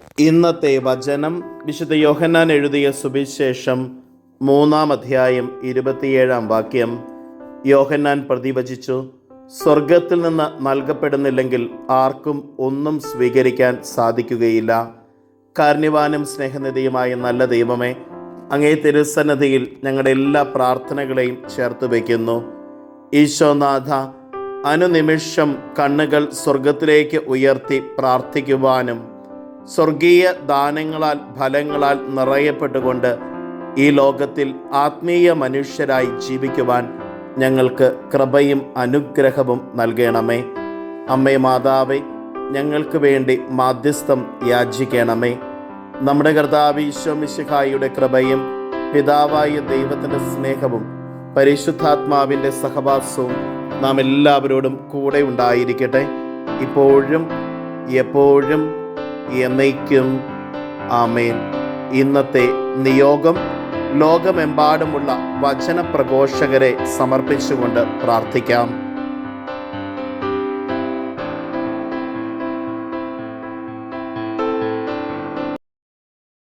ഇന്നത്തെ വചനം വിശുദ്ധ യോഹന്നാൻ എഴുതിയ സുവിശേഷം മൂന്നാം അധ്യായം ഇരുപത്തിയേഴാം വാക്യം. യോഹന്നാൻ പ്രതിവചിച്ചു സ്വർഗത്തിൽ നിന്ന് നൽകപ്പെടുന്നില്ലെങ്കിൽ ആർക്കും ഒന്നും സ്വീകരിക്കാൻ സാധിക്കുകയില്ല. കാരുണ്യവാനും സ്നേഹനിധിയുമായ നല്ല ദൈവമേ അങ്ങേ തിരുസന്നിധിയിൽ ഞങ്ങളുടെ എല്ലാ പ്രാർത്ഥനകളെയും ചേർത്ത് വയ്ക്കുന്നു. ഈശോനാഥ അനുനിമിഷം കണ്ണുകൾ സ്വർഗത്തിലേക്ക് ഉയർത്തി പ്രാർത്ഥിക്കുവാനും സ്വർഗീയ ദാനങ്ങളാൽ ഫലങ്ങളാൽ നിറയപ്പെട്ടുകൊണ്ട് ഈ ലോകത്തിൽ ആത്മീയ മനുഷ്യരായി ജീവിക്കുവാൻ ഞങ്ങൾക്ക് കൃപയും അനുഗ്രഹവും നൽകണമേ. അമ്മേ മാതാവേ ഞങ്ങൾക്ക് വേണ്ടി മാധ്യസ്ഥം യാചിക്കണമേ. നമ്മുടെ കർത്താവ് ഈശോമിശിഹായുടെ കൃപയും പിതാവായ ദൈവത്തിന്റെ സ്നേഹവും പരിശുദ്ധാത്മാവിന്റെ സഹവാസവും നാം എല്ലാവരോടും കൂടെ ഉണ്ടായിരിക്കട്ടെ. ഇപ്പോഴും എപ്പോഴും എന്നേക്കും. ആമേൻ. ഇന്നത്തെ നിയോഗം ലോകമെമ്പാടുമുള്ള വചന പ്രഘോഷകരെ സമർപ്പിച്ചുകൊണ്ട് പ്രാർത്ഥിക്കാം.